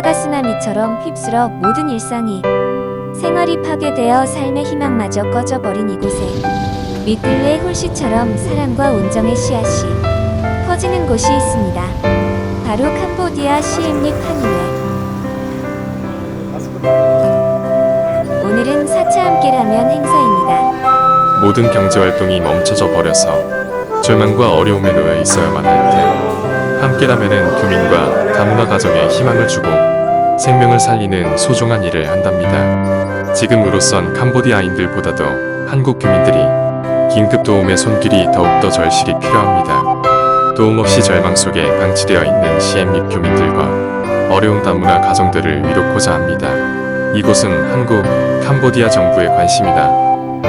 쓰나미처럼 휩쓸어 모든 일상이 생활이 파괴되어 삶의 희망마저 꺼져버린 이곳에 미틀레 홀씨처럼 사랑과 온정의 씨앗이 퍼지는 곳이 있습니다. 바로 캄보디아 시엠립 한인회. 오늘은 사차 함께라면 행사입니다. 모든 경제활동이 멈춰져 버려서 절망과 어려움에 놓여 있어야만 할 때 함께라면은 교민과 다문화 가정에 희망을 주고 생명을 살리는 소중한 일을 한답니다. 지금으로선 캄보디아인들보다도 한국 교민들이 긴급 도움의 손길이 더욱더 절실히 필요합니다. 도움 없이 절망 속에 방치되어 있는 시엠립 교민들과 어려운 다문화 가정들을 위로코자 합니다. 이곳은 한국, 캄보디아 정부의 관심이다.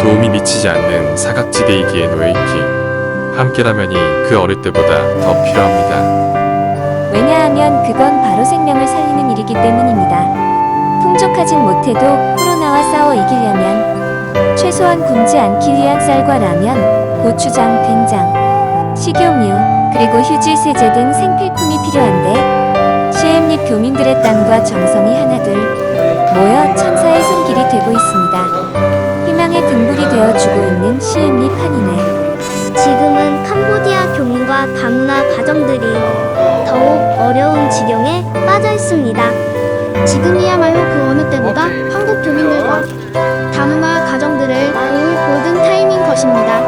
도움이 미치지 않는 사각지대이기에 놓여있기 함께라면이 그 어릴 때보다 더 필요합니다. 왜냐하면 그건 바로 생명을 살리는 일이기 때문입니다. 풍족하진 못해도 코로나와 싸워 이기려면 최소한 굶지 않기 위한 쌀과 라면, 고추장, 된장, 식용유, 그리고 휴지, 세제 등 생필품이 필요한데 시엠립 교민들의 땀과 정성이 하나둘 모여 천사의 손길이 되고 있습니다. 희망의 등불이 되어 주고 있는 시엠립 한인회. 교민과 다문화 가정들이 더욱 어려운 지경에 빠져 있습니다. 지금이야말로 그 어느 때보다 한국 교민들과 다문화 가정들을 도울 골든 타임인 것입니다.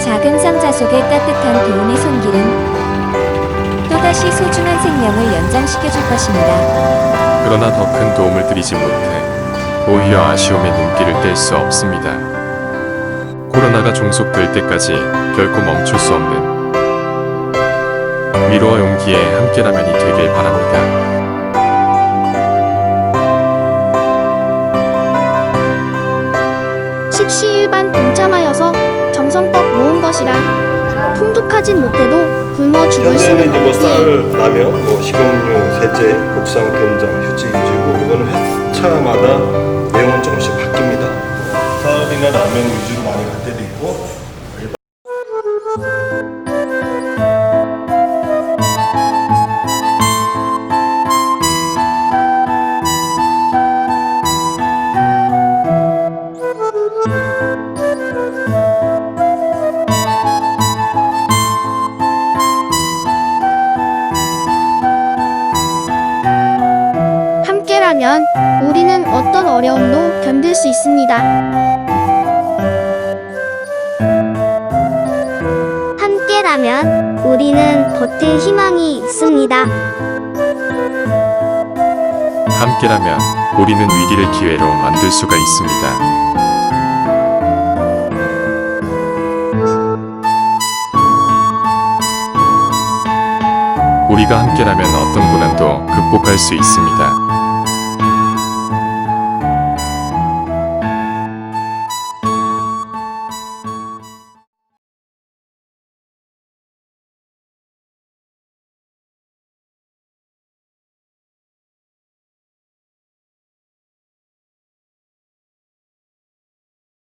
작은 상자 속의 따뜻한 도움의 손길은 또다시 소중한 생명을 연장시켜줄 것입니다. 그러나 더 큰 도움을 드리지 못해 오히려 아쉬움의 눈길을 뗄 수 없습니다. 코로나가 종속될 때까지 결코 멈출 수 없는 위로와 용기의 함께라면이 되길 바랍니다. 십시일반 동참하여서 정성껏 모은 것이라 풍족하진 못해도 굶어 죽을 현재는 수는 이제 뭐 쌀, 라면, 뭐 식용유, 세제, 국산 된장, 휴지 위주고 이거는 회차마다 라면 위주로 많이 갈 때도 있고 함께라면 우리는 어떤 어려움도 견딜 수 있습니다. 함께라면 우리는 버틸 희망이 있습니다. 함께라면 우리는 위기를 기회로 만들 수가 있습니다. 우리가 함께라면 어떤 고난도 극복할 수 있습니다.